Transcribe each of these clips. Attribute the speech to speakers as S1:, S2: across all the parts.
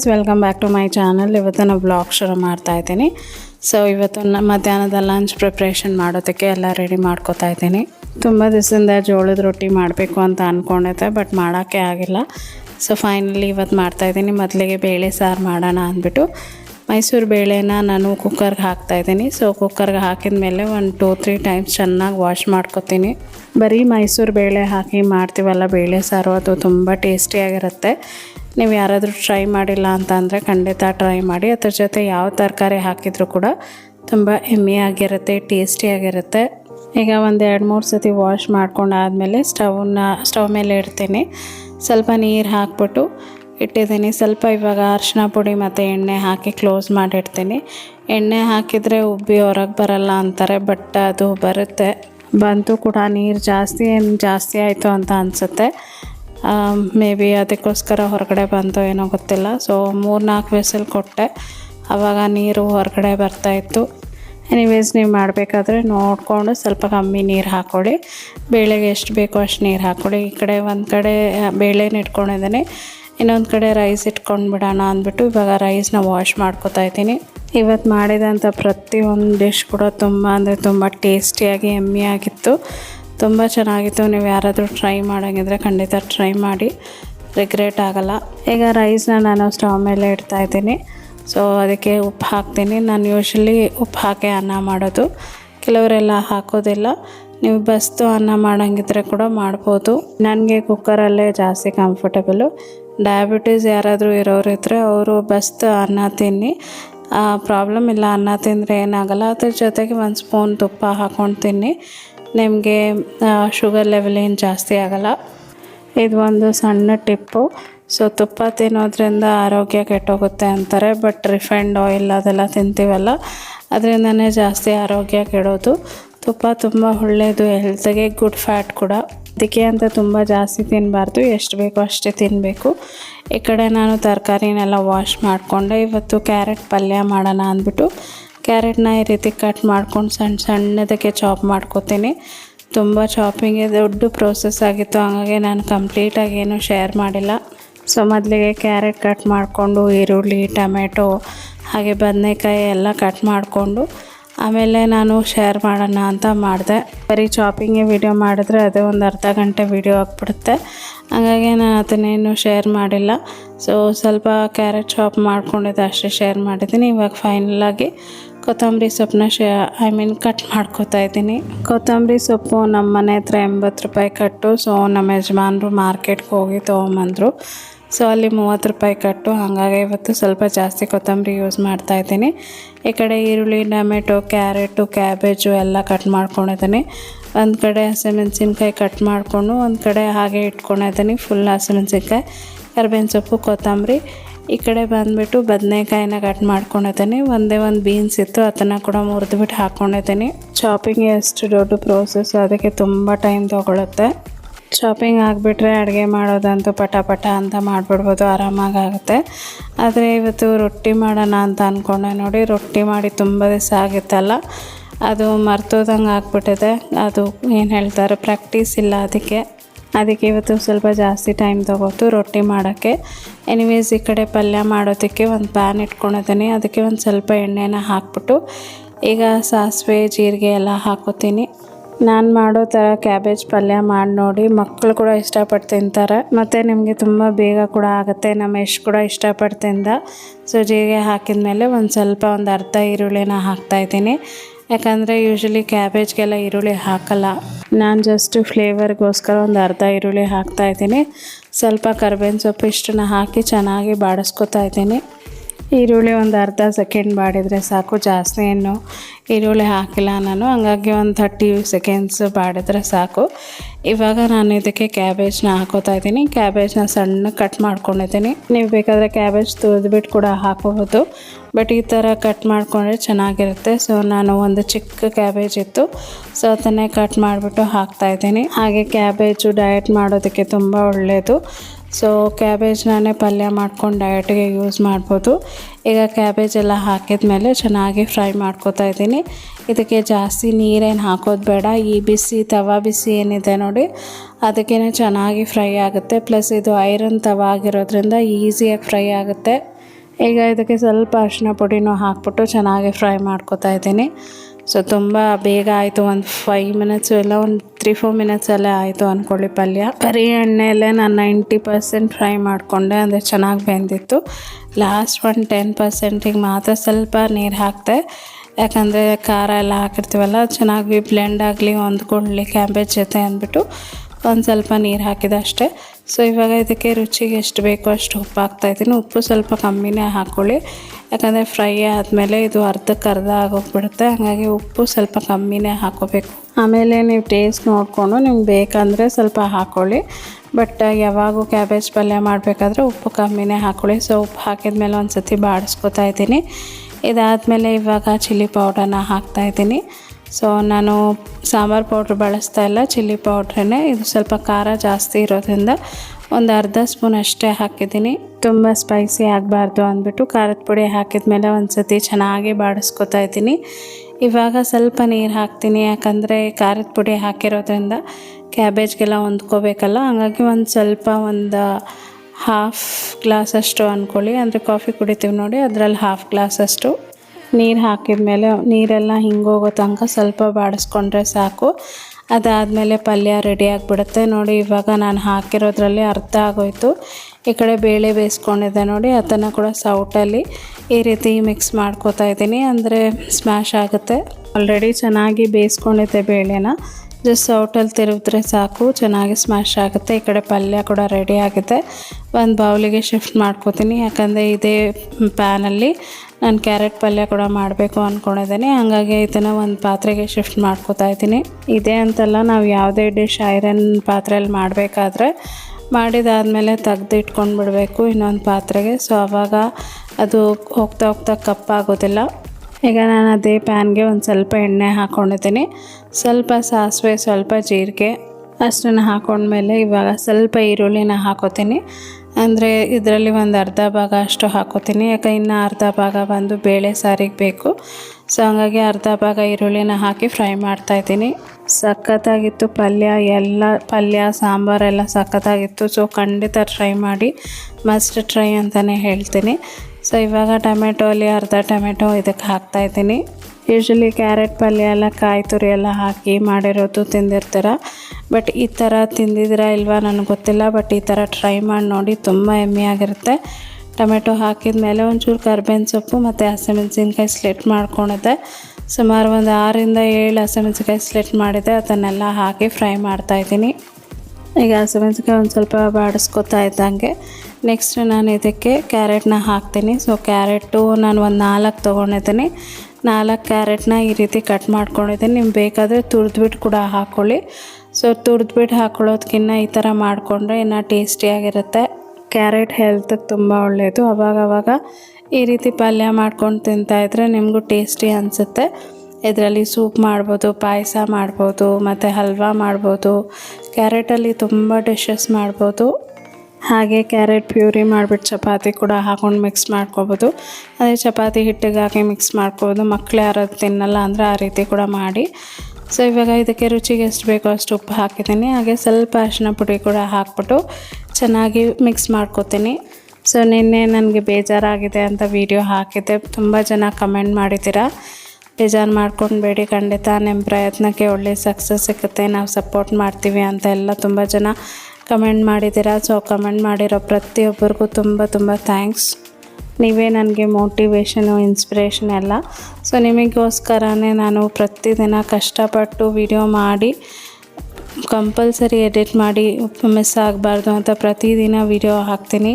S1: Guys welcome back to my channel ಇವತ್ತು ನಾವು blog ಶುರು ಮಾಡ್ತಾ ಇದ್ದೀನಿ. ಸೊ ಇವತ್ತು ಮಧ್ಯಾಹ್ನದ ಲಂಚ್ ಪ್ರಿಪ್ರೇಷನ್ ಮಾಡೋದಕ್ಕೆ ಎಲ್ಲ ರೆಡಿ ಮಾಡ್ಕೋತಾ ಇದ್ದೀನಿ. ತುಂಬ ದಿವಸದಿಂದ ಜೋಳದ ರೊಟ್ಟಿ ಮಾಡಬೇಕು ಅಂತ ಅಂದ್ಕೊಂಡಿದ್ದೆ ಬಟ್ ಮಾಡೋಕ್ಕೆ ಆಗಿಲ್ಲ. ಸೊ ಫೈನಲಿ ಇವತ್ತು ಮಾಡ್ತಾಯಿದ್ದೀನಿ ಮೊದಲಿಗೆ ಬೇಳೆ ಸಾರು ಮಾಡೋಣ ಅಂದ್ಬಿಟ್ಟು. ಮೈಸೂರು ಬೇಳೆನ ನಾನು ಕುಕ್ಕರ್ಗೆ ಹಾಕ್ತಾಯಿದ್ದೀನಿ ಸೊ ಕುಕ್ಕರ್ಗೆ ಹಾಕಿದ ಮೇಲೆ ಒಂದು ಟೂ ತ್ರೀ ಟೈಮ್ಸ್ ಚೆನ್ನಾಗಿ ವಾಶ್ ಮಾಡ್ಕೊತೀನಿ. ಬರೀ ಮೈಸೂರು ಬೇಳೆ ಹಾಕಿ ಮಾಡ್ತೀವಲ್ಲ, ಬೇಳೆ ಸಾರು, ಅದು ತುಂಬ ಟೇಸ್ಟಿಯಾಗಿರುತ್ತೆ ನೀವು ಯಾರಾದರೂ ಟ್ರೈ ಮಾಡಿಲ್ಲ ಅಂತ ಅಂದರೆ ಖಂಡಿತ ಟ್ರೈ ಮಾಡಿ. ಅದ್ರ ಜೊತೆ ಯಾವ ತರಕಾರಿ ಹಾಕಿದರೂ ಕೂಡ ತುಂಬ ಟೇಸ್ಟಿ ಟೇಸ್ಟಿಯಾಗಿರುತ್ತೆ ಈಗ ಒಂದು ಎರಡು ಮೂರು ಸತಿ ವಾಶ್ ಮಾಡ್ಕೊಂಡಾದಮೇಲೆ ಸ್ಟವ್ನ ಸ್ಟವ್ ಮೇಲೆ ಇಡ್ತೀನಿ. ಸ್ವಲ್ಪ ನೀರು ಹಾಕ್ಬಿಟ್ಟು ಇಟ್ಟಿದ್ದೀನಿ. ಸ್ವಲ್ಪ ಇವಾಗ ಅರಿಶಿನ ಪುಡಿ ಮತ್ತು ಎಣ್ಣೆ ಹಾಕಿ ಕ್ಲೋಸ್ ಮಾಡಿಡ್ತೀನಿ. ಎಣ್ಣೆ ಹಾಕಿದರೆ ಉಬ್ಬಿ ಹೊರಗೆ ಬರಲ್ಲ ಅಂತಾರೆ ಬಟ್ ಅದು ಬರುತ್ತೆ. ಬಂತು ಕೂಡ ನೀರು ಜಾಸ್ತಿ ಏನು ಜಾಸ್ತಿ ಆಯಿತು ಅಂತ ಅನಿಸುತ್ತೆ. ಮೇ ಬಿ ಅದಕ್ಕೋಸ್ಕರ ಹೊರಗಡೆ ಬಂತು ಏನೋ ಗೊತ್ತಿಲ್ಲ. ಸೊ ಮೂರು ನಾಲ್ಕು ವಿಸಲ್ ಕೊಟ್ಟೆ. ಆವಾಗ ನೀರು ಹೊರಗಡೆ ಬರ್ತಾಯಿತ್ತು ಎನಿವೇಸ್ ನೀವು ಮಾಡಬೇಕಾದ್ರೆ ನೋಡಿಕೊಂಡು ಸ್ವಲ್ಪ ಕಮ್ಮಿ ನೀರು ಹಾಕ್ಕೊಳ್ಳಿ ಬೇಳೆಗೆ ಎಷ್ಟು ಬೇಕೋ ಅಷ್ಟು ನೀರು ಹಾಕ್ಕೊಳ್ಳಿ ಈ ಕಡೆ ಒಂದು ಕಡೆ ಬೇಳೆನ ಇಟ್ಕೊಂಡಿದ್ದೀನಿ. ಇನ್ನೊಂದು ಕಡೆ ರೈಸ್ ಇಟ್ಕೊಂಡು ಬಿಡೋಣ ಅಂದ್ಬಿಟ್ಟು ಇವಾಗ ರೈಸ್ನ ವಾಶ್ ಮಾಡ್ಕೊತಾ ಇದ್ದೀನಿ. ಇವತ್ತು ಮಾಡಿದಂಥ ಪ್ರತಿಯೊಂದು ಡಿಶ್ ಕೂಡ ತುಂಬ ಅಂದರೆ ತುಂಬ ಟೇಸ್ಟಿಯಾಗಿ ಎಮ್ಮಿಯಾಗಿತ್ತು. ತುಂಬ ಚೆನ್ನಾಗಿತ್ತು. ನೀವು ಯಾರಾದರೂ ಟ್ರೈ ಮಾಡೋಂಗಿದ್ರೆ ಖಂಡಿತ ಟ್ರೈ ಮಾಡಿ. ರಿಗ್ರೆಟ್ ಆಗೋಲ್ಲ. ಈಗ ರೈಸ್ನ ನಾನು ಸ್ಟವ್ ಮೇಲೆ ಇಡ್ತಾ ಇದ್ದೀನಿ. ಸೊ ಅದಕ್ಕೆ ಉಪ್ಪು ಹಾಕ್ತೀನಿ. ನಾನು ಯೂಶ್ವಲಿ ಉಪ್ಪು ಹಾಕಿ ಅನ್ನ ಮಾಡೋದು. ಕೆಲವರೆಲ್ಲ ಹಾಕೋದಿಲ್ಲ. ನೀವು ಬಸ್ತು ಅನ್ನ ಮಾಡೋಂಗಿದ್ರೆ ಕೂಡ ಮಾಡ್ಬೋದು. ನನಗೆ ಕುಕ್ಕರಲ್ಲೇ ಜಾಸ್ತಿ ಕಂಫರ್ಟಬಲು ಡಯಾಬಿಟೀಸ್ ಯಾರಾದರೂ ಇರೋರು ಇದ್ದರೆ ಅವರು ಬಸ್ತು ಅನ್ನ ತಿನ್ನಿ. ಪ್ರಾಬ್ಲಮ್ ಇಲ್ಲ. ಅನ್ನ ತಿಂದರೆ ಏನಾಗಲ್ಲ. ಅದ್ರ ಜೊತೆಗೆ ಒಂದು ಸ್ಪೂನ್ ತುಪ್ಪ ಹಾಕ್ಕೊಂಡು ತಿನ್ನಿ. ನಿಮಗೆ ಶುಗರ್ ಲೆವೆಲ್ ಏನು ಜಾಸ್ತಿ ಆಗಲ್ಲ. ಇದು ಒಂದು ಸಣ್ಣ ಟಿಪ್ಪು. ಸೊ ತುಪ್ಪ ತಿನ್ನೋದ್ರಿಂದ ಆರೋಗ್ಯ ಕೆಟ್ಟೋಗುತ್ತೆ ಅಂತಾರೆ ಬಟ್ ರಿಫೈಂಡ್ ಆಯಿಲ್ ಅದೆಲ್ಲ ತಿಂತೀವಲ್ಲ. ಅದರಿಂದನೇ ಜಾಸ್ತಿ ಆರೋಗ್ಯ ಕೆಡೋದು. ತುಪ್ಪ ತುಂಬ ಒಳ್ಳೆಯದು ಹೆಲ್ತ್ಗೆ ಗುಡ್ ಫ್ಯಾಟ್ ಕೂಡ. ಅದಕ್ಕೆ ಅಂತ ತುಂಬ ಜಾಸ್ತಿ ತಿನ್ನಬಾರ್ದು ಎಷ್ಟು ಬೇಕೋ ಅಷ್ಟೇ ತಿನ್ನಬೇಕು ಈ ಕಡೆ ನಾನು ತರಕಾರಿನೆಲ್ಲ ವಾಶ್ ಮಾಡಿಕೊಂಡೆ. ಇವತ್ತು ಕ್ಯಾರೆಟ್ ಪಲ್ಯ ಮಾಡೋಣ ಅಂದ್ಬಿಟ್ಟು ಕ್ಯಾರೆಟ್ನ ಈ ರೀತಿ ಕಟ್ ಮಾಡ್ಕೊಂಡು ಸಣ್ಣ ಸಣ್ಣದಕ್ಕೆ ಚಾಪ್ ಮಾಡ್ಕೊತೀನಿ. ತುಂಬ ಚಾಪಿಂಗೇ ದೊಡ್ಡ ಪ್ರೋಸೆಸ್ ಆಗಿತ್ತು, ಹಾಗಾಗಿ ನಾನು ಕಂಪ್ಲೀಟಾಗಿ ಏನು ಶೇರ್ ಮಾಡಿಲ್ಲ. ಸೊ ಮೊದಲಿಗೆ ಕ್ಯಾರೆಟ್ ಕಟ್ ಮಾಡಿಕೊಂಡು ಈರುಳ್ಳಿ, ಟೊಮೆಟೊ, ಹಾಗೆ ಬದನೆಕಾಯಿ ಎಲ್ಲ ಕಟ್ ಮಾಡಿಕೊಂಡು ಆಮೇಲೆ ನಾನು ಶೇರ್ ಮಾಡೋಣ ಅಂತ ಮಾಡಿದೆ. ಬರೀ ಚಾಪಿಂಗೇ ವಿಡಿಯೋ ಮಾಡಿದ್ರೆ ಅದೇ ಒಂದು ಅರ್ಧ ಗಂಟೆ ವಿಡಿಯೋ ಆಗ್ಬಿಡುತ್ತೆ. ಹಾಗಾಗಿ ನಾನು ಅದನ್ನೇನು ಶೇರ್ ಮಾಡಿಲ್ಲ. ಸೊ ಸ್ವಲ್ಪ ಕ್ಯಾರೆಟ್ ಚಾಪ್ ಮಾಡಿಕೊಂಡಿದ್ದು ಅಷ್ಟೇ ಶೇರ್ ಮಾಡಿದ್ದೀನಿ. ಇವಾಗ ಫೈನಲಾಗಿ ಕೊತ್ತಂಬರಿ ಸೊಪ್ಪನ್ನ ಶೇ ಐ ಮೀನ್ ಕಟ್ ಮಾಡ್ಕೊತಾ ಇದ್ದೀನಿ. ಕೊತ್ತಂಬರಿ ಸೊಪ್ಪು ನಮ್ಮ ಮನೆ ಹತ್ರ ಎಂಬತ್ತು ರೂಪಾಯಿ ಕಟ್ಟು. ಸೊ ನಮ್ಮ ಯಜಮಾನರು ಮಾರ್ಕೆಟ್ಗೆ ಹೋಗಿ ತೊಗೊಂಬಂದರು. ಸೊ ಅಲ್ಲಿ ಮೂವತ್ತು ರೂಪಾಯಿ ಕಟ್ಟು. ಹಾಗಾಗಿ ಇವತ್ತು ಸ್ವಲ್ಪ ಜಾಸ್ತಿ ಕೊತ್ತಂಬರಿ ಯೂಸ್ ಮಾಡ್ತಾ ಇದ್ದೀನಿ. ಈ ಕಡೆ ಈರುಳ್ಳಿ, ಟೊಮೆಟೊ ಕ್ಯಾರೆಟು ಕ್ಯಾಬೇಜು ಎಲ್ಲ ಕಟ್ ಮಾಡ್ಕೊಂಡಿದ್ದೀನಿ ಒಂದು ಕಡೆ ಹಸಿಮೆಣಸಿನ್ಕಾಯಿ ಕಟ್ ಮಾಡಿಕೊಂಡು, ಒಂದು ಕಡೆ ಹಾಗೆ ಇಟ್ಕೊಂಡಿದ್ದೀನಿ ಫುಲ್ ಹಸಿಮೆಣಸಿನ್ಕಾಯಿ, ಕರ್ಬೇವಿನ ಸೊಪ್ಪು, ಕೊತ್ತಂಬರಿ. ಈ ಕಡೆ ಬಂದುಬಿಟ್ಟು ಬದನೆಕಾಯಿನ ಕಟ್ ಮಾಡ್ಕೊಂಡಿದ್ದೀನಿ. ಒಂದೇ ಒಂದು ಬೀನ್ಸ್ ಇತ್ತು, ಅದನ್ನು ಕೂಡ ಮುರಿದ್ಬಿಟ್ಟು ಹಾಕ್ಕೊಂಡಿದ್ದೀನಿ ಚಾಪಿಂಗ್ ಎಷ್ಟು ದೊಡ್ಡ ಪ್ರೋಸೆಸ್ ಅದಕ್ಕೆ ತುಂಬ ಟೈಮ್ ತೊಗೊಳುತ್ತೆ. ಶಾಪಿಂಗ್ ಆಗಿಬಿಟ್ರೆ ಅಡುಗೆ ಮಾಡೋದಂತೂ ಪಟ ಪಟ ಅಂತ ಮಾಡಿಬಿಡ್ಬೋದು ಆಗುತ್ತೆ ಆದರೆ ಇವತ್ತು ರೊಟ್ಟಿ ಮಾಡೋಣ ಅಂತ ಅಂದ್ಕೊಂಡೆ ನೋಡಿ, ರೊಟ್ಟಿ ಮಾಡಿ ತುಂಬ ದಿವಸ ಆಗಿತ್ತಲ್ಲ ಅದು ಮರ್ತೋದಂಗೆ ಆಗಿಬಿಟ್ಟಿದೆ. ಅದು ಏನು ಹೇಳ್ತಾರೆ ಪ್ರಾಕ್ಟೀಸ್ ಇಲ್ಲ ಅದಕ್ಕೆ. ಅದಕ್ಕೆ ಇವತ್ತು ಸ್ವಲ್ಪ ಜಾಸ್ತಿ ಟೈಮ್ ತೊಗೋತು, ರೊಟ್ಟಿ ಮಾಡೋಕ್ಕೆ. ಎನಿವೇಸ್ ಈ ಕಡೆ ಪಲ್ಯ ಮಾಡೋದಕ್ಕೆ ಒಂದು ಪ್ಯಾನ್ ಇಟ್ಕೊಂಡಿದ್ದೀನಿ ಅದಕ್ಕೆ ಒಂದು ಸ್ವಲ್ಪ ಎಣ್ಣೆನ ಹಾಕ್ಬಿಟ್ಟು, ಈಗ ಸಾಸಿವೆ, ಜೀರಿಗೆ ಎಲ್ಲ ಹಾಕೋತೀನಿ. ನಾನು ಮಾಡೋ ಥರ ಕ್ಯಾಬೇಜ್ ಪಲ್ಯ ಮಾಡಿ ನೋಡಿ ಮಕ್ಕಳು ಕೂಡ ಇಷ್ಟಪಟ್ಟು ತಿಂತಾರೆ. ಮತ್ತು ನಿಮಗೆ ತುಂಬ ಬೇಗ ಕೂಡ ಆಗುತ್ತೆ, ನಮ್ಮ ಎಷ್ಟು ಕೂಡ ಇಷ್ಟಪಟ್ಟು ತಿಂದ. ಸೊ ಜೀರಿಗೆ ಹಾಕಿದ ಮೇಲೆ ಒಂದು ಸ್ವಲ್ಪ ಒಂದು ಅರ್ಧ ಈರುಳ್ಳಿನ ಹಾಕ್ತಾಯಿದ್ದೀನಿ ಯಾಕಂದರೆ ಯೂಶ್ವಲಿ ಕ್ಯಾಬೇಜ್ಗೆಲ್ಲ ಈರುಳ್ಳಿ ಹಾಕಲ್ಲ. ನಾನು ಜಸ್ಟ್ ಫ್ಲೇವರ್ಗೋಸ್ಕರ ಒಂದು ಅರ್ಧ ಈರುಳ್ಳಿ ಹಾಕ್ತಾಯಿದ್ದೀನಿ ಸ್ವಲ್ಪ ಕರ್ಬೇವಿನ ಸೊಪ್ಪು ಇಷ್ಟನ್ನ ಹಾಕಿ ಚೆನ್ನಾಗಿ ಬಾಡಿಸ್ಕೊತಾ ಇದ್ದೀನಿ. ಈರುಳ್ಳಿ ಒಂದು ಅರ್ಧ ಸೆಕೆಂಡ್ ಬಾಡಿದರೆ ಸಾಕು, ಜಾಸ್ತಿ ಏನು ಈರುಳ್ಳಿ ಹಾಕಿಲ್ಲ ನಾನು. ಹಂಗಾಗಿ ಒಂದು ಥರ್ಟಿ ಸೆಕೆಂಡ್ಸ್ ಬಾಡಿದ್ರೆ ಸಾಕು. ಇವಾಗ ನಾನು ಇದಕ್ಕೆ ಕ್ಯಾಬೇಜ್ನ ಹಾಕೋತಾ ಇದ್ದೀನಿ. ಕ್ಯಾಬೇಜ್ನ ಸಣ್ಣ ಕಟ್ ಮಾಡ್ಕೊಂಡಿದ್ದೀನಿ. ನೀವು ಬೇಕಾದರೆ ಕ್ಯಾಬೇಜ್ ತುರಿದ್ಬಿಟ್ಟು ಕೂಡ ಹಾಕೋಬೋದು ಬಟ್ ಈ ಥರ ಕಟ್ ಮಾಡಿಕೊಂಡ್ರೆ ಚೆನ್ನಾಗಿರುತ್ತೆ. ಸೊ ನಾನು ಒಂದು ಚಿಕ್ಕ ಕ್ಯಾಬೇಜ್ ಇತ್ತು. ಸೊ ಅದನ್ನೇ ಕಟ್ ಮಾಡಿಬಿಟ್ಟು ಹಾಕ್ತಾಯಿದ್ದೀನಿ ಹಾಗೆ ಕ್ಯಾಬೇಜು ಡಯಟ್ ಮಾಡೋದಕ್ಕೆ ತುಂಬ ಒಳ್ಳೆಯದು ಸೊ ನಾನೇ ಪಲ್ಯ ಮಾಡ್ಕೊಂಡು ಡಯಟ್ಗೆ ಯೂಸ್ ಮಾಡ್ಬೋದು. ಈಗ ಕ್ಯಾಬೇಜ್ ಎಲ್ಲ ಹಾಕಿದ ಮೇಲೆ ಚೆನ್ನಾಗಿ ಫ್ರೈ ಮಾಡ್ಕೊತಾ ಇದ್ದೀನಿ. ಇದಕ್ಕೆ ಜಾಸ್ತಿ ನೀರೇನು ಹಾಕೋದು ಬೇಡ. ಈ ಬಿಸಿ, ತವಾ ಬಿಸಿ ಏನಿದೆ ನೋಡಿ ಅದಕ್ಕೇ ಚೆನ್ನಾಗಿ ಫ್ರೈ ಆಗುತ್ತೆ. ಪ್ಲಸ್ ಇದು ಐರನ್ ತವಾ ಆಗಿರೋದ್ರಿಂದ ಈಸಿಯಾಗಿ ಫ್ರೈ ಆಗುತ್ತೆ. ಈಗ ಇದಕ್ಕೆ ಸ್ವಲ್ಪ ಅರಿಶಿನ ಪುಡಿನೂ ಹಾಕ್ಬಿಟ್ಟು ಚೆನ್ನಾಗಿ ಫ್ರೈ ಮಾಡ್ಕೋತಾ ಇದ್ದೀನಿ. ಸೊ ತುಂಬ ಬೇಗ ಆಯಿತು. ಒಂದು ಫೈವ್ ಮಿನಿಟ್ಸು ಎಲ್ಲ, ಒಂದು ತ್ರೀ ಫೋರ್ ಮಿನಿಟ್ಸಲ್ಲೇ ಆಯಿತು ಅಂದ್ಕೊಳ್ಳಿ ಪಲ್ಯ. ಬರೀ ಎಣ್ಣೆಯಲ್ಲೇ ನಾನು ನೈಂಟಿ ಪರ್ಸೆಂಟ್ ಫ್ರೈ ಮಾಡಿಕೊಂಡೆ. ಅಂದರೆ ಚೆನ್ನಾಗಿ ಬೆಂದಿತ್ತು. ಲಾಸ್ಟ್ ಒಂದು ಟೆನ್ ಪರ್ಸೆಂಟಿಗೆ ಮಾತ್ರ ಸ್ವಲ್ಪ ನೀರು ಹಾಕಿದೆ. ಯಾಕಂದರೆ ಖಾರ ಎಲ್ಲ ಹಾಕಿರ್ತೀವಲ್ಲ ಚೆನ್ನಾಗಿ ಬ್ಲೆಂಡ್ ಆಗಲಿ ಹೊಂದ್ಕೊಳ್ಳಿ ಕ್ಯಾಂಬೇಜ್ ಜೊತೆ ಅಂದ್ಬಿಟ್ಟು ಒಂದು ಸ್ವಲ್ಪ ನೀರು ಹಾಕಿದೆ ಅಷ್ಟೇ. ಸೊ ಇವಾಗ ಇದಕ್ಕೆ ರುಚಿಗೆ ಎಷ್ಟು ಬೇಕೋ ಅಷ್ಟು ಉಪ್ಪು ಹಾಕ್ತಾಯಿದ್ದೀನಿ ಉಪ್ಪು ಸ್ವಲ್ಪ ಕಮ್ಮಿನೇ ಹಾಕ್ಕೊಳ್ಳಿ ಯಾಕಂದರೆ ಫ್ರೈ ಆದಮೇಲೆ ಇದು ಅರ್ಧಕ್ಕೆ ಅರ್ಧ ಆಗೋಗ್ಬಿಡುತ್ತೆ. ಹಾಗಾಗಿ ಉಪ್ಪು ಸ್ವಲ್ಪ ಕಮ್ಮಿನೇ ಹಾಕೋಬೇಕು. ಆಮೇಲೆ ನೀವು ಟೇಸ್ಟ್ ನೋಡಿಕೊಂಡು ನಿಮ್ಗೆ ಬೇಕಂದರೆ ಸ್ವಲ್ಪ ಹಾಕ್ಕೊಳ್ಳಿ ಬಟ್ ಯಾವಾಗೂ ಕ್ಯಾಬೇಜ್ ಪಲ್ಯ ಮಾಡಬೇಕಾದ್ರೆ ಉಪ್ಪು ಕಮ್ಮಿನೇ ಹಾಕ್ಕೊಳ್ಳಿ ಸೊ ಉಪ್ಪು ಹಾಕಿದ ಮೇಲೆ ಒಂದು ಸತಿ ಬಾಡಿಸ್ಕೊತಾ ಇದ್ದೀನಿ. ಇದಾದಮೇಲೆ ಇವಾಗ ಚಿಲ್ಲಿ ಪೌಡರ್ನ ಹಾಕ್ತಾಯಿದ್ದೀನಿ ಸೊ ನಾನು ಸಾಂಬಾರು ಪೌಡ್ರ್ ಬಳಸ್ತಾ ಇಲ್ಲ, ಚಿಲ್ಲಿ ಪೌಡ್ರೇ ಇದು ಸ್ವಲ್ಪ ಖಾರ ಜಾಸ್ತಿ ಇರೋದ್ರಿಂದ ಒಂದು ಅರ್ಧ ಸ್ಪೂನ್ ಅಷ್ಟೇ ಹಾಕಿದ್ದೀನಿ. ತುಂಬ ಸ್ಪೈಸಿ ಆಗಬಾರ್ದು ಅಂದ್ಬಿಟ್ಟು ಖಾರದ ಪುಡಿ ಹಾಕಿದ ಮೇಲೆ ಒಂದು ಸತಿ ಚೆನ್ನಾಗಿ ಬಾಡಿಸ್ಕೊತಾ ಇದ್ದೀನಿ. ಇವಾಗ ಸ್ವಲ್ಪ ನೀರು ಹಾಕ್ತೀನಿ, ಯಾಕಂದರೆ ಖಾರದ ಪುಡಿ ಹಾಕಿರೋದ್ರಿಂದ ಕ್ಯಾಬೇಜ್ಗೆಲ್ಲ ಹೊಂದ್ಕೋಬೇಕಲ್ಲ, ಹಾಗಾಗಿ ಒಂದು ಸ್ವಲ್ಪ ಒಂದು ಹಾಫ್ ಗ್ಲಾಸಷ್ಟು ಅಂದ್ಕೊಳ್ಳಿ. ಅಂದರೆ ಕಾಫಿ ಕುಡಿತೀವಿ ನೋಡಿ, ಅದರಲ್ಲಿ ಹಾಫ್ ಗ್ಲಾಸಷ್ಟು ನೀರು ಹಾಕಿದ ಮೇಲೆ ನೀರೆಲ್ಲ ಹಿಂಗೋಗೋ ತನಕ ಸ್ವಲ್ಪ ಬಾಡಿಸ್ಕೊಂಡ್ರೆ ಸಾಕು. ಅದಾದಮೇಲೆ ಪಲ್ಯ ರೆಡಿ ಆಗಿಬಿಡುತ್ತೆ. ನೋಡಿ, ಇವಾಗ ನಾನು ಹಾಕಿರೋದ್ರಲ್ಲಿ ಅರ್ಧ ಆಗೋಯ್ತು. ಈ ಕಡೆ ಬೇಳೆ ಬೇಯಿಸ್ಕೊಂಡಿದ್ದೆ ನೋಡಿ, ಅದನ್ನು ಕೂಡ ಸೌಟಲ್ಲಿ ಈ ರೀತಿ ಮಿಕ್ಸ್ ಮಾಡ್ಕೋತಾ ಇದ್ದೀನಿ. ಅಂದರೆ ಸ್ಮ್ಯಾಶ್ ಆಗುತ್ತೆ. ಆಲ್ರೆಡಿ ಚೆನ್ನಾಗಿ ಬೇಯಿಸ್ಕೊಂಡಿದ್ದೆ ಬೇಳೆನ. ಜಸ್ಟ್ ಸೌಟಲ್ಲಿ ತಿರುಗಿದ್ರೆ ಸಾಕು, ಚೆನ್ನಾಗಿ ಸ್ಮ್ಯಾಶ್ ಆಗುತ್ತೆ. ಈ ಕಡೆ ಪಲ್ಯ ಕೂಡ ರೆಡಿ ಆಗಿದೆ. ಒಂದು ಬೌಲಿಗೆ ಶಿಫ್ಟ್ ಮಾಡ್ಕೋತೀನಿ. ಯಾಕಂದರೆ ಇದೇ ಪ್ಯಾನಲ್ಲಿ ನಾನು ಕ್ಯಾರೆಟ್ ಪಲ್ಯ ಕೂಡ ಮಾಡಬೇಕು ಅಂದ್ಕೊಂಡಿದ್ದೀನಿ ಹಾಗಾಗಿ ಇದನ್ನು ಒಂದು ಪಾತ್ರೆಗೆ ಶಿಫ್ಟ್ ಮಾಡ್ಕೋತಾ ಇದ್ದೀನಿ. ಇದೇ ಅಂತಲ್ಲ, ನಾವು ಯಾವುದೇ ಡಿಶ್ ಐರನ್ ಪಾತ್ರೆಯಲ್ಲಿ ಮಾಡಬೇಕಾದ್ರೆ ಮಾಡಿದಾದಮೇಲೆ ತೆಗ್ದು ಇಟ್ಕೊಂಡು ಬಿಡಬೇಕು ಇನ್ನೊಂದು ಪಾತ್ರೆಗೆ. ಸೊ ಆವಾಗ ಅದು ಹೋಗ್ತಾ ಹೋಗ್ತಾ ಕಪ್ಪಾಗೋದಿಲ್ಲ. ಈಗ ನಾನು ಅದೇ ಪ್ಯಾನ್ಗೆ ಒಂದು ಸ್ವಲ್ಪ ಎಣ್ಣೆ ಹಾಕ್ಕೊಂಡಿದ್ದೀನಿ ಸ್ವಲ್ಪ ಸಾಸಿವೆ, ಸ್ವಲ್ಪ ಜೀರಿಗೆ ಅಷ್ಟನ್ನು ಹಾಕೊಂಡ್ಮೇಲೆ ಇವಾಗ ಸ್ವಲ್ಪ ಈರುಳ್ಳಿನ ಹಾಕೋತೀನಿ. ಅಂದರೆ ಇದರಲ್ಲಿ ಒಂದು ಅರ್ಧ ಭಾಗ ಅಷ್ಟು ಹಾಕೋತೀನಿ. ಯಾಕೆ ಇನ್ನು ಅರ್ಧ ಭಾಗ ಬಂದು ಬೇಳೆ ಸಾರಿಗೆ ಬೇಕು. ಸೊ ಹಂಗಾಗಿ ಅರ್ಧ ಭಾಗ ಈರುಳ್ಳಿನ ಹಾಕಿ ಫ್ರೈ ಮಾಡ್ತಾಯಿದ್ದೀನಿ ಸಖತ್ತಾಗಿತ್ತು ಪಲ್ಯ. ಎಲ್ಲ ಪಲ್ಯ ಸಾಂಬಾರೆಲ್ಲ ಸಖತ್ತಾಗಿತ್ತು. ಸೊ ಖಂಡಿತ ಟ್ರೈ ಮಾಡಿ. ಮಸ್ಟ್ ಟ್ರೈ ಅಂತಲೇ ಹೇಳ್ತೀನಿ. ಸೊ ಇವಾಗ ಟೊಮೆಟೊ ಅಲ್ಲಿ ಅರ್ಧ ಟೊಮೆಟೊ ಇದಕ್ಕೆ ಹಾಕ್ತಾಯಿದ್ದೀನಿ ಯೂಶ್ವಲಿ ಕ್ಯಾರೆಟ್ ಪಲ್ಯ ಎಲ್ಲ, ಕಾಯಿ ತುರಿ ಎಲ್ಲ ಹಾಕಿ ಮಾಡಿರೋದು ತಿಂದಿರ್ತೀರ? ಬಟ್ ಈ ಥರ ತಿಂದಿದ್ದೀರಾ ಇಲ್ವಾ ನನಗೆ ಗೊತ್ತಿಲ್ಲ ಬಟ್ ಈ ಥರ ಟ್ರೈ ಮಾಡಿ ನೋಡಿ ತುಂಬ ಆಗಿರುತ್ತೆ. ಟೊಮೆಟೊ ಹಾಕಿದ ಮೇಲೆ ಒಂಚೂರು ಕರ್ಬೇವಿನ ಸೊಪ್ಪು ಮತ್ತು ಹಸಿಮೆಣ್ಸಿನ್ಕಾಯಿ ಸ್ಲೆಟ್ ಮಾಡ್ಕೊಂಡಿದ್ದೆ. ಸುಮಾರು ಒಂದು ಆರಿಂದ ಏಳು ಹಸಿಮೆಣ್ಸಿನ್ಕಾಯಿ ಸ್ಲೆಟ್ ಮಾಡಿದೆ ಅದನ್ನೆಲ್ಲ ಹಾಕಿ ಫ್ರೈ ಮಾಡ್ತಾಯಿದ್ದೀನಿ ಈಗ ಹಸಿಮೆಣ್ಸಿನ್ಕಾಯಿ ಒಂದು ಸ್ವಲ್ಪ ಬಾಡಿಸ್ಕೊತಾ ಇದ್ದಂಗೆ. ನೆಕ್ಸ್ಟ್ ನಾನು ಇದಕ್ಕೆ ಕ್ಯಾರೆಟ್ನ ಹಾಕ್ತೀನಿ. ಸೊ ಕ್ಯಾರೆಟು ನಾನು ಒಂದು ನಾಲ್ಕು ತೊಗೊಂಡಿದ್ದೀನಿ. ನಾಲ್ಕು ಕ್ಯಾರೆಟ್ನ ಈ ರೀತಿ ಕಟ್ ಮಾಡ್ಕೊಂಡಿದ್ದೀನಿ. ನಿಮ್ಗೆ ಬೇಕಾದರೆ ತುರಿದ್ಬಿಟ್ಟು ಕೂಡ ಹಾಕ್ಕೊಳ್ಳಿ ಸೊ ತುರಿದ್ಬಿಟ್ಟು ಹಾಕ್ಕೊಳ್ಳೋದಕ್ಕಿಂತ ಈ ಥರ ಮಾಡಿಕೊಂಡ್ರೆ ಇನ್ನು ಟೇಸ್ಟಿಯಾಗಿರುತ್ತೆ ಕ್ಯಾರೆಟ್ ಹೆಲ್ತಿಗೆ ತುಂಬ ಒಳ್ಳೆಯದು ಅವಾಗವಾಗ ಈ ರೀತಿ ಪಲ್ಯ ಮಾಡ್ಕೊಂಡು ತಿಂತಾಯಿದ್ರೆ ನಿಮಗೂ ಟೇಸ್ಟಿ ಅನಿಸುತ್ತೆ. ಇದರಲ್ಲಿ ಸೂಪ್ ಮಾಡ್ಬೋದು, ಪಾಯಸ ಮಾಡ್ಬೋದು, ಮತ್ತು ಹಲ್ವಾ ಮಾಡ್ಬೋದು. ಕ್ಯಾರೆಟಲ್ಲಿ ತುಂಬ ಡಿಶಸ್ ಮಾಡ್ಬೋದು. ಹಾಗೆ ಕ್ಯಾರೆಟ್ ಪ್ಯೂರಿ ಮಾಡಿಬಿಟ್ಟು ಚಪಾತಿ ಕೂಡ ಹಾಕೊಂಡು ಮಿಕ್ಸ್ ಮಾಡ್ಕೊಬೋದು. ಅದೇ ಚಪಾತಿ ಹಿಟ್ಟಿಗೆ ಹಾಕಿ ಮಿಕ್ಸ್ ಮಾಡ್ಕೋಬೋದು. ಮಕ್ಕಳು ಯಾರಾದ್ರು ತಿನ್ನಲ್ಲ ಅಂದರೆ ಆ ರೀತಿ ಕೂಡ ಮಾಡಿ. ಸೊ ಇವಾಗ ಇದಕ್ಕೆ ರುಚಿಗೆ ಎಷ್ಟು ಬೇಕೋ ಅಷ್ಟು ಉಪ್ಪು ಹಾಕಿದ್ದೀನಿ. ಹಾಗೆ ಸ್ವಲ್ಪ ಅರಿಶಿನ ಪುಡಿ ಕೂಡ ಹಾಕ್ಬಿಟ್ಟು ಚೆನ್ನಾಗಿ ಮಿಕ್ಸ್ ಮಾಡ್ಕೋತೀನಿ. ಸೊ ನಿನ್ನೆ ನನಗೆ ಬೇಜಾರಾಗಿದೆ ಅಂತ ವಿಡಿಯೋ ಹಾಕಿದ್ದೆ. ತುಂಬ ಜನ ಕಮೆಂಟ್ ಮಾಡಿದ್ದೀರಾ. ಬೇಜಾರು ಮಾಡ್ಕೊಂಡ್ಬೇಡಿ, ಖಂಡಿತ. ನಿಮ್ಮ ಪ್ರಯತ್ನಕ್ಕೆ ಒಳ್ಳೆಯ ಸಕ್ಸಸ್ ಸಿಗುತ್ತೆ ನಾವು ಸಪೋರ್ಟ್ ಮಾಡ್ತೀವಿ ಅಂತ ಎಲ್ಲ ತುಂಬ ಜನ ಕಮೆಂಟ್ ಮಾಡಿದ್ದೀರಾ? ಸೊ ಕಮೆಂಟ್ ಮಾಡಿರೋ ಪ್ರತಿಯೊಬ್ಬರಿಗೂ ತುಂಬ ತುಂಬ ಥ್ಯಾಂಕ್ಸ್ ನೀವೇ ನನಗೆ ಮೋಟಿವೇಶನು ಇನ್ಸ್ಪಿರೇಷನ್ ಎಲ್ಲ. ಸೊ ನಿಮಗೋಸ್ಕರನೇ ನಾನು ಪ್ರತಿದಿನ ಕಷ್ಟಪಟ್ಟು ವಿಡಿಯೋ ಮಾಡಿ ಕಂಪಲ್ಸರಿ ಎಡಿಟ್ ಮಾಡಿ ಮಿಸ್ ಆಗಬಾರ್ದು ಅಂತ ಪ್ರತಿದಿನ ವಿಡಿಯೋ ಹಾಕ್ತೀನಿ.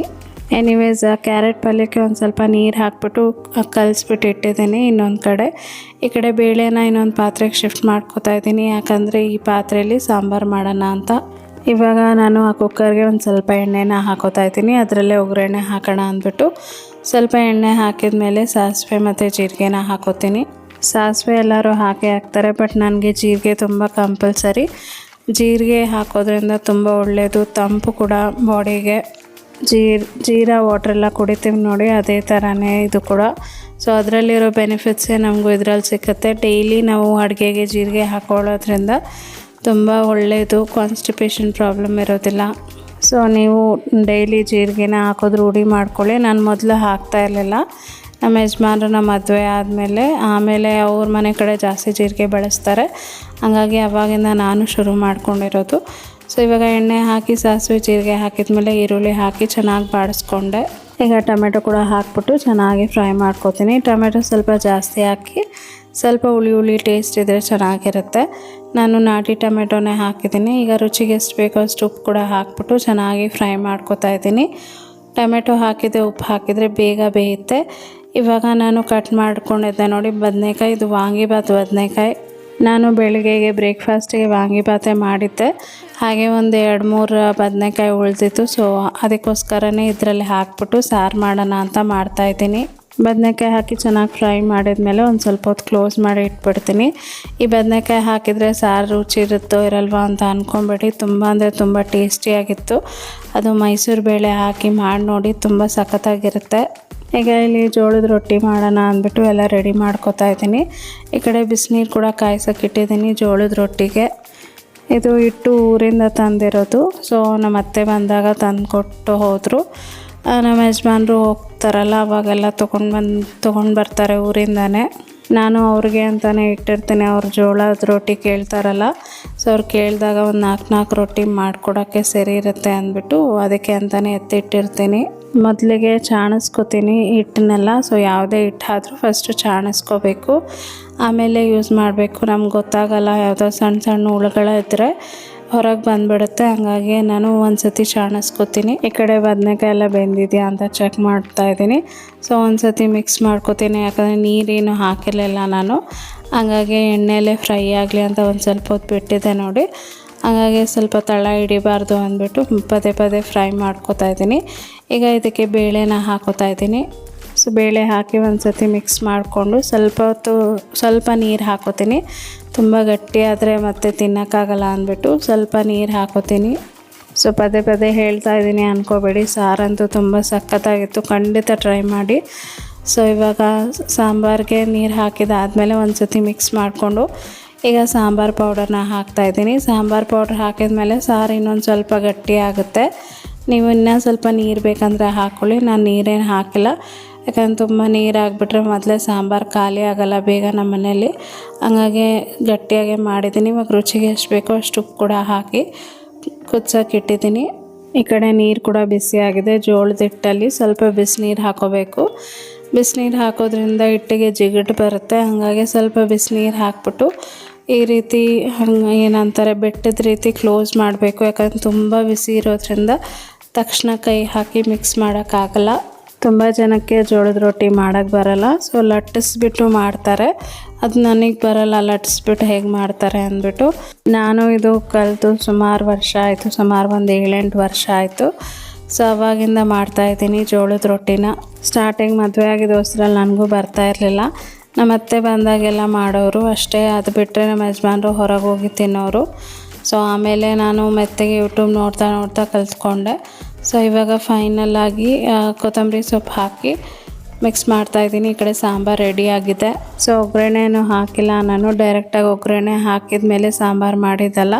S1: ಎನಿವೇಸ್ ಕ್ಯಾರೆಟ್ ಪಲ್ಯಕ್ಕೆ ಒಂದು ಸ್ವಲ್ಪ ನೀರು ಹಾಕ್ಬಿಟ್ಟು ಕಲಿಸ್ಬಿಟ್ಟು ಇಟ್ಟಿದ್ದೀನಿ ಇನ್ನೊಂದು ಕಡೆ. ಈ ಕಡೆ ಬೇಳೆನ ಇನ್ನೊಂದು ಪಾತ್ರೆಗೆ ಶಿಫ್ಟ್ ಮಾಡ್ಕೋತಾ ಇದ್ದೀನಿ. ಯಾಕಂದರೆ ಈ ಪಾತ್ರೆಯಲ್ಲಿ ಸಾಂಬಾರು ಮಾಡೋಣ ಅಂತ. ಇವಾಗ ನಾನು ಆ ಕುಕ್ಕರ್ಗೆ ಒಂದು ಸ್ವಲ್ಪ ಎಣ್ಣೆನ ಹಾಕೋತಾ ಇದ್ದೀನಿ. ಅದರಲ್ಲೇ ಒಗ್ಗರಣೆ ಹಾಕೋಣ ಅಂದ್ಬಿಟ್ಟು ಸ್ವಲ್ಪ ಎಣ್ಣೆ ಹಾಕಿದ ಮೇಲೆ ಸಾಸಿವೆ ಮತ್ತು ಜೀರಿಗೆನ ಹಾಕೋತೀನಿ. ಸಾಸಿವೆ ಎಲ್ಲರೂ ಹಾಕೇ ಹಾಕ್ತಾರೆ, ಬಟ್ ನನಗೆ ಜೀರಿಗೆ ತುಂಬ ಕಂಪಲ್ಸರಿ. ಜೀರಿಗೆ ಹಾಕೋದ್ರಿಂದ ತುಂಬ ಒಳ್ಳೆಯದು ತಂಪು ಕೂಡ ಬಾಡಿಗೆ. ಜೀರ್, ಜೀರಾ ವಾಟ್ರೆಲ್ಲ ಕುಡಿತೀವಿ ನೋಡಿ, ಅದೇ ಥರನೇ ಇದು ಕೂಡ. ಸೊ ಅದರಲ್ಲಿರೋ ಬೆನಿಫಿಟ್ಸೇ ನಮಗೂ ಇದರಲ್ಲಿ ಸಿಕ್ಕುತ್ತೆ. ಡೈಲಿ ನಾವು ಅಡುಗೆಗೆ ಜೀರಿಗೆ ಹಾಕೊಳ್ಳೋದ್ರಿಂದ ತುಂಬ ಒಳ್ಳೆಯದು ಕಾನ್ಸ್ಟಿಪೇಷನ್ ಪ್ರಾಬ್ಲಮ್ ಇರೋದಿಲ್ಲ. ಸೊ ನೀವು ಡೈಲಿ ಜೀರಿಗೆನ ಹಾಕೋದು ರೂಢಿ ಮಾಡ್ಕೊಳ್ಳಿ. ನಾನು ಮೊದಲು ಹಾಕ್ತಾ ಇರಲಿಲ್ಲ. ನಮ್ಮ ಯಜಮಾನ್ರನ್ನ ಮದುವೆ ಆದಮೇಲೆ, ಆಮೇಲೆ ಅವ್ರ ಮನೆ ಕಡೆ ಜಾಸ್ತಿ ಜೀರಿಗೆ ಬಳಸ್ತಾರೆ. ಹಾಗಾಗಿ ಅವಾಗಿಂದ ನಾನು ಶುರು ಮಾಡ್ಕೊಂಡಿರೋದು. ಸೊ ಇವಾಗ ಎಣ್ಣೆ ಹಾಕಿ, ಸಾಸಿವೆ ಜೀರಿಗೆ ಹಾಕಿದ ಮೇಲೆ ಈರುಳ್ಳಿ ಹಾಕಿ ಚೆನ್ನಾಗಿ ಬಾಡಿಸ್ಕೊಂಡೆ. ಈಗ ಟೊಮೆಟೊ ಕೂಡ ಹಾಕ್ಬಿಟ್ಟು ಚೆನ್ನಾಗಿ ಫ್ರೈ ಮಾಡ್ಕೊತೀನಿ. ಟೊಮೆಟೊ ಸ್ವಲ್ಪ ಜಾಸ್ತಿ ಹಾಕಿ ಸ್ವಲ್ಪ ಹುಳಿ ಹುಳಿ ಟೇಸ್ಟ್ ಇದ್ದರೆ ಚೆನ್ನಾಗಿರುತ್ತೆ. ನಾನು ನಾಟಿ ಟೊಮೆಟೊನೇ ಹಾಕಿದ್ದೀನಿ. ಈಗ ರುಚಿಗೆ ಎಷ್ಟು ಬೇಕೋ ಅಷ್ಟು ಉಪ್ಪು ಕೂಡ ಹಾಕ್ಬಿಟ್ಟು ಚೆನ್ನಾಗಿ ಫ್ರೈ ಮಾಡ್ಕೊತಾ ಇದ್ದೀನಿ. ಟೊಮೆಟೊ ಹಾಕಿದೆ ಉಪ್ಪು ಹಾಕಿದರೆ ಬೇಗ ಬೇಯುತ್ತೆ. ಇವಾಗ ನಾನು ಕಟ್ ಮಾಡ್ಕೊಂಡಿದ್ದೆ ನೋಡಿ, ಬದನೆಕಾಯಿ, ಇದು ವಾಂಗಿಬಾತ್ ಬದನೆಕಾಯಿ. ನಾನು ಬೆಳಗ್ಗೆಗೆ ಬ್ರೇಕ್ಫಾಸ್ಟಿಗೆ ವಾಂಗಿಬಾತೆ ಮಾಡಿದ್ದೆ. ಹಾಗೆ ಒಂದು ಎರಡು ಮೂರು ಬದನೆಕಾಯಿ ಉಳಿದಿತ್ತು. ಸೊ ಅದಕ್ಕೋಸ್ಕರನೇ ಇದರಲ್ಲಿ ಹಾಕ್ಬಿಟ್ಟು ಸಾರು ಮಾಡೋಣ ಅಂತ ಮಾಡ್ತಾಯಿದ್ದೀನಿ ಬದನೇಕಾಯಿ ಹಾಕಿ ಚೆನ್ನಾಗಿ ಫ್ರೈ ಮಾಡಿದ್ಮೇಲೆ ಒಂದು ಸ್ವಲ್ಪ ಹೊತ್ತು ಕ್ಲೋಸ್ ಮಾಡಿ ಇಟ್ಬಿಡ್ತೀನಿ. ಈ ಬದನೆಕಾಯಿ ಹಾಕಿದರೆ ಸಾರು ರುಚಿ ಇರುತ್ತೋ ಇರಲ್ವಾ ಅಂತ ಅಂದ್ಕೊಂಬಿಟ್ಟು ತುಂಬ ಅಂದರೆ ತುಂಬ ಟೇಸ್ಟಿಯಾಗಿತ್ತು ಅದು ಮೈಸೂರು ಬೇಳೆ ಹಾಕಿ ಮಾಡಿ ನೋಡಿ ತುಂಬ ಸಖತ್ತಾಗಿರುತ್ತೆ. ಈಗ ಇಲ್ಲಿ ಜೋಳದ ರೊಟ್ಟಿ ಮಾಡೋಣ ಅಂದ್ಬಿಟ್ಟು ಎಲ್ಲ ರೆಡಿ ಮಾಡ್ಕೊತಾ ಇದ್ದೀನಿ. ಈ ಕಡೆ ಬಿಸಿನೀರು ಕೂಡ ಕಾಯ್ಸೋಕೆ ಇಟ್ಟಿದ್ದೀನಿ ಜೋಳದ ರೊಟ್ಟಿಗೆ. ಇದು ಇಟ್ಟು ಊರಿಂದ ತಂದಿರೋದು. ಸೊ ನಮ್ಮ ಅತ್ತೆ ಬಂದಾಗ ತಂದು ಕೊಟ್ಟು ಹೋದರು. ನಮ್ಮ ಯಜಮಾನ್ರು ಹೋಗ್ತಾರಲ್ಲ, ಅವಾಗೆಲ್ಲ ತೊಗೊಂಡು ಬಂದು, ತೊಗೊಂಡು ಬರ್ತಾರೆ ಊರಿಂದನೇ. ನಾನು ಅವ್ರಿಗೆ ಅಂತಲೇ ಇಟ್ಟಿರ್ತೀನಿ, ಅವ್ರು ಜೋಳದ ರೊಟ್ಟಿ ಕೇಳ್ತಾರಲ್ಲ, ಸೊ ಅವ್ರು ಕೇಳಿದಾಗ ಒಂದು ನಾಲ್ಕು ನಾಲ್ಕು ರೊಟ್ಟಿ ಮಾಡಿಕೊಡೋಕ್ಕೆ ಸರಿ ಇರುತ್ತೆ ಅಂದ್ಬಿಟ್ಟು ಅದಕ್ಕೆ ಅಂತಲೇ ಎತ್ತಿಟ್ಟಿರ್ತೀನಿ. ಮೊದಲಿಗೆ ಚಾಣಿಸ್ಕೋತೀನಿ ಹಿಟ್ಟನ್ನೆಲ್ಲ, ಸೊ ಯಾವುದೇ ಹಿಟ್ಟಾದರೂ ಫಸ್ಟು ಚಾಣಿಸ್ಕೋಬೇಕು. ಆಮೇಲೆ ಯೂಸ್ ಮಾಡಬೇಕು, ನಮ್ಗೆ ಗೊತ್ತಾಗಲ್ಲ, ಯಾವುದೋ ಸಣ್ಣ ಸಣ್ಣ ಹುಳುಗಳ ಇದ್ದರೆ ಹೊರಗೆ ಬಂದ್ಬಿಡುತ್ತೆ. ಹಂಗಾಗಿ ನಾನು ಒಂದು ಸತಿ ಚಾಣಿಸ್ಕೊತೀನಿ. ಈ ಕಡೆ ಬದನೆಕಾಯಿ ಎಲ್ಲ ಬೆಂದಿದೆಯಾ ಅಂತ ಚೆಕ್ ಮಾಡ್ತಾ ಇದ್ದೀನಿ. ಸೊ ಒಂದು ಸತಿ ಮಿಕ್ಸ್ ಮಾಡ್ಕೋತೀನಿ. ಯಾಕಂದರೆ ನೀರೇನು ಹಾಕಿರಲಿಲ್ಲ ನಾನು. ಹಂಗಾಗಿ ಎಣ್ಣೆಯಲ್ಲೇ ಫ್ರೈ ಆಗಲಿ ಅಂತ ಒಂದು ಸ್ವಲ್ಪ ಹೊತ್ತು ಬಿಟ್ಟಿದ್ದೆ ನೋಡಿ. ಹಾಗಾಗಿ ಸ್ವಲ್ಪ ತಳ ಹಿಡಿಬಾರ್ದು ಅಂದ್ಬಿಟ್ಟು ಪದೇ ಪದೇ ಫ್ರೈ ಮಾಡ್ಕೋತಾ ಇದ್ದೀನಿ. ಈಗ ಇದಕ್ಕೆ ಬೇಳೆನ ಹಾಕೋತಾ ಇದ್ದೀನಿ. ಬೇಳೆ ಹಾಕಿ ಒಂದು ಸತಿ ಮಿಕ್ಸ್ ಮಾಡಿಕೊಂಡು ಸ್ವಲ್ಪ ಹೊತ್ತು ಸ್ವಲ್ಪ ನೀರು ಹಾಕೋತೀನಿ. ತುಂಬ ಗಟ್ಟಿ ಆದರೆ ಮತ್ತೆ ತಿನ್ನೋಕ್ಕಾಗಲ್ಲ ಅಂದ್ಬಿಟ್ಟು ಸ್ವಲ್ಪ ನೀರು ಹಾಕೋತೀನಿ. ಸೊ ಪದೇ ಪದೇ ಹೇಳ್ತಾ ಇದ್ದೀನಿ ಅಂದ್ಕೋಬೇಡಿ ಸಾರಂತೂ ತುಂಬ ಸಖತ್ತಾಗಿತ್ತು. ಖಂಡಿತ ಟ್ರೈ ಮಾಡಿ. ಸೊ ಇವಾಗ ಸಾಂಬಾರಿಗೆ ನೀರು ಹಾಕಿದಾದಮೇಲೆ ಒಂದು ಸತಿ ಮಿಕ್ಸ್ ಮಾಡಿಕೊಂಡು ಈಗ ಸಾಂಬಾರು ಪೌಡರ್ನ ಹಾಕ್ತಾಯಿದ್ದೀನಿ ಸಾಂಬಾರು ಪೌಡ್ರ್ ಹಾಕಿದ್ಮೇಲೆ ಸಾರು ಇನ್ನೊಂದು ಸ್ವಲ್ಪ ಗಟ್ಟಿ ಆಗುತ್ತೆ. ನೀವು ಇನ್ನೂ ಸ್ವಲ್ಪ ನೀರು ಬೇಕಂದರೆ ಹಾಕ್ಕೊಳ್ಳಿ ನಾನು ನೀರೇನು ಹಾಕಿಲ್ಲ. ಯಾಕಂದ್ರೆ ತುಂಬ ನೀರು ಹಾಕ್ಬಿಟ್ರೆ ಮೊದಲೇ ಸಾಂಬಾರು ಖಾಲಿ ಆಗೋಲ್ಲ ಬೇಗ ನಮ್ಮ ಮನೇಲಿ ಹಂಗಾಗಿ ಗಟ್ಟಿಯಾಗೆ ಮಾಡಿದ್ದೀನಿ. ಇವಾಗ ರುಚಿಗೆ ಎಷ್ಟು ಬೇಕೋ ಅಷ್ಟು ಉಪ್ಪು ಕೂಡ ಹಾಕಿ ಕುದ್ಸೋಕೆ ಇಟ್ಟಿದ್ದೀನಿ. ಈ ಕಡೆ ನೀರು ಕೂಡ ಬಿಸಿಯಾಗಿದೆ ಜೋಳದ ಹಿಟ್ಟಲ್ಲಿ ಸ್ವಲ್ಪ ಬಿಸಿನೀರು ಹಾಕೋಬೇಕು. ಬಿಸಿನೀರು ಹಾಕೋದ್ರಿಂದ ಹಿಟ್ಟಿಗೆ ಜಿಗುಟು ಬರುತ್ತೆ. ಹಾಗಾಗಿ ಸ್ವಲ್ಪ ಬಿಸಿನೀರು ಹಾಕ್ಬಿಟ್ಟು ಈ ರೀತಿ ಹಂಗೆ ಏನಂತಾರೆ, ಬೆಟ್ಟದ ರೀತಿ ಕ್ಲೋಸ್ ಮಾಡಬೇಕು. ಯಾಕಂದ್ರೆ ತುಂಬ ಬಿಸಿ ಇರೋದ್ರಿಂದ ತಕ್ಷಣ ಕೈ ಹಾಕಿ ಮಿಕ್ಸ್ ಮಾಡೋಕ್ಕಾಗಲ್ಲ. ತುಂಬ ಜನಕ್ಕೆ ಜೋಳದ ರೊಟ್ಟಿ ಮಾಡೋಕ್ಕೆ ಬರಲ್ಲ. ಸೊ ಲಟ್ಟಿಸ್ಬಿಟ್ಟು ಮಾಡ್ತಾರೆ. ಅದು ನನಗೆ ಬರಲ್ಲ, ಲಟ್ಟಿಸ್ಬಿಟ್ಟು ಹೇಗೆ ಮಾಡ್ತಾರೆ ಅಂದ್ಬಿಟ್ಟು. ನಾನು ಇದು ಕಲಿತು ಸುಮಾರು ವರ್ಷ ಆಯಿತು, ಸುಮಾರು ಒಂದು ಏಳೆಂಟು ವರ್ಷ ಆಯಿತು. ಸೊ ಅವಾಗಿಂದ ಮಾಡ್ತಾಯಿದ್ದೀನಿ ಜೋಳದ ರೊಟ್ಟಿನ. ಸ್ಟಾರ್ಟಿಂಗ್ ಮದುವೆ ಆಗಿದ್ದ ನನಗೂ ಬರ್ತಾ ಇರಲಿಲ್ಲ. ನಮ್ಮ ಅತ್ತೆ ಬಂದಾಗೆಲ್ಲ ಮಾಡೋರು ಅಷ್ಟೇ. ಅದು ಬಿಟ್ಟರೆ ನಮ್ಮ ಯಜಮಾನ್ರು ಹೊರಗೆ ಹೋಗಿ ತಿನ್ನೋರು. ಸೊ ಆಮೇಲೆ ನಾನು ಮೆತ್ತಗೆ ಯೂಟ್ಯೂಬ್ ನೋಡ್ತಾ ನೋಡ್ತಾ ಕಲಿತ್ಕೊಂಡೆ. ಸೊ ಇವಾಗ ಫೈನಲ್ ಆಗಿ ಕೊತ್ತಂಬರಿ ಸೊಪ್ಪು ಹಾಕಿ ಮಿಕ್ಸ್ ಮಾಡ್ತಾಯಿದ್ದೀನಿ ಈ ಕಡೆ ಸಾಂಬಾರು ರೆಡಿ ಆಗಿದೆ. ಸೊ ಒಗ್ಗರಣೆನೂ ಹಾಕಿಲ್ಲ. ನಾನು ಡೈರೆಕ್ಟಾಗಿ ಒಗ್ಗರಣೆ ಹಾಕಿದ ಮೇಲೆ ಸಾಂಬಾರು ಮಾಡಿದ್ದಲ್ಲ.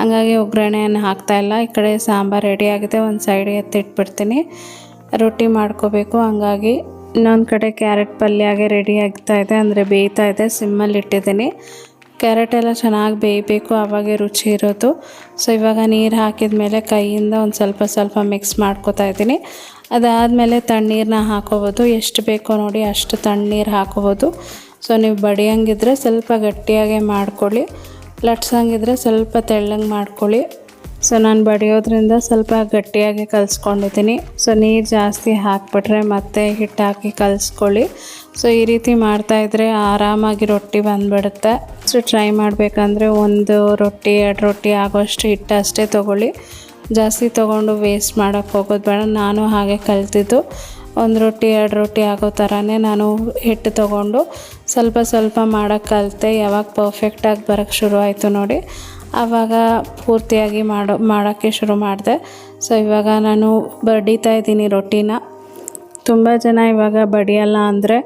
S1: ಹಂಗಾಗಿ ಒಗ್ಗರಣೆಯನ್ನು ಹಾಕ್ತಾಯಿಲ್ಲ ಈ ಕಡೆ ಸಾಂಬಾರು ರೆಡಿ ಆಗಿದೆ. ಒಂದು ಸೈಡಿಗೆ ಎತ್ತಿಟ್ಬಿಡ್ತೀನಿ ರೊಟ್ಟಿ ಮಾಡ್ಕೋಬೇಕು. ಹಂಗಾಗಿ ಇನ್ನೊಂದು ಕಡೆ ಕ್ಯಾರೆಟ್ ಪಲ್ಯ ಆಗೇ ರೆಡಿ ಆಗ್ತಾ ಇದೆ. ಅಂದರೆ ಬೇಯ್ತಾ ಇದೆ. ಸಿಮ್ಮಲ್ಲಿ ಇಟ್ಟಿದ್ದೀನಿ. ಕ್ಯಾರೆಟ್ ಎಲ್ಲ ಚೆನ್ನಾಗಿ ಬೇಯಬೇಕು ಆವಾಗೆ ರುಚಿ ಇರೋದು. ಸೊ ಇವಾಗ ನೀರು ಹಾಕಿದ ಮೇಲೆ ಕೈಯಿಂದ ಒಂದು ಸ್ವಲ್ಪ ಸ್ವಲ್ಪ ಮಿಕ್ಸ್ ಮಾಡ್ಕೋತಾ ಇದ್ದೀನಿ. ಅದಾದಮೇಲೆ ತಣ್ಣೀರನ್ನ ಹಾಕೋಬೋದು. ಎಷ್ಟು ಬೇಕೋ ನೋಡಿ ಅಷ್ಟು ತಣ್ಣೀರು ಹಾಕೋಬೋದು. ಸೊ ನೀವು ಬಡಿಯಂಗಿದ್ರೆ ಸ್ವಲ್ಪ ಗಟ್ಟಿಯಾಗೆ ಮಾಡ್ಕೊಳ್ಳಿ. ಲಟ್ಸಂಗಿದ್ರೆ ಸ್ವಲ್ಪ ತೆಳ್ಳಂಗೆ ಮಾಡ್ಕೊಳ್ಳಿ. ಸೊ ನಾನು ಬಡಿಯೋದ್ರಿಂದ ಸ್ವಲ್ಪ ಗಟ್ಟಿಯಾಗಿ ಕಲಿಸ್ಕೊಂಡಿದ್ದೀನಿ. ಸೊ ನೀರು ಜಾಸ್ತಿ ಹಾಕಿಬಿಟ್ರೆ ಮತ್ತೆ ಹಿಟ್ಟು ಹಾಕಿ ಕಲಿಸ್ಕೊಳ್ಳಿ. ಸೊ ಈ ರೀತಿ ಮಾಡ್ತಾಯಿದ್ರೆ ಆರಾಮಾಗಿ ರೊಟ್ಟಿ ಬಂದುಬಿಡುತ್ತೆ. ಸೊ ಟ್ರೈ ಮಾಡಬೇಕಂದ್ರೆ ಒಂದು ರೊಟ್ಟಿ, ಎರಡು ರೊಟ್ಟಿ ಆಗೋಷ್ಟು ಹಿಟ್ಟು ಅಷ್ಟೇ ತೊಗೊಳ್ಳಿ. ಜಾಸ್ತಿ ತೊಗೊಂಡು ವೇಸ್ಟ್ ಮಾಡೋಕ್ಕೆ ಹೋಗೋದು ಬೇಡ. ನಾನು ಹಾಗೆ ಕಲಿತಿದ್ದು. ಒಂದು ರೊಟ್ಟಿ, ಎರಡು ರೊಟ್ಟಿ ಆಗೋ ಥರನೇ ನಾನು ಹಿಟ್ಟು ತೊಗೊಂಡು ಸ್ವಲ್ಪ ಸ್ವಲ್ಪ ಮಾಡೋಕ್ಕೆ ಕಲಿತೆ. ಯಾವಾಗ ಪರ್ಫೆಕ್ಟಾಗಿ ಬರೋಕ್ಕೆ ಶುರು ಆಯಿತು ನೋಡಿ. ಆವಾಗ ಪೂರ್ತಿಯಾಗಿ ಮಾಡೋ, ಮಾಡೋಕ್ಕೆ ಶುರು ಮಾಡಿದೆ. ಸೊ ಇವಾಗ ನಾನು ಬಡಿತಾ ಇದ್ದೀನಿ ರೊಟ್ಟಿನ. ತುಂಬ ಜನ ಇವಾಗ ಬಡಿಯಲ್ಲ ಅಂದರೆ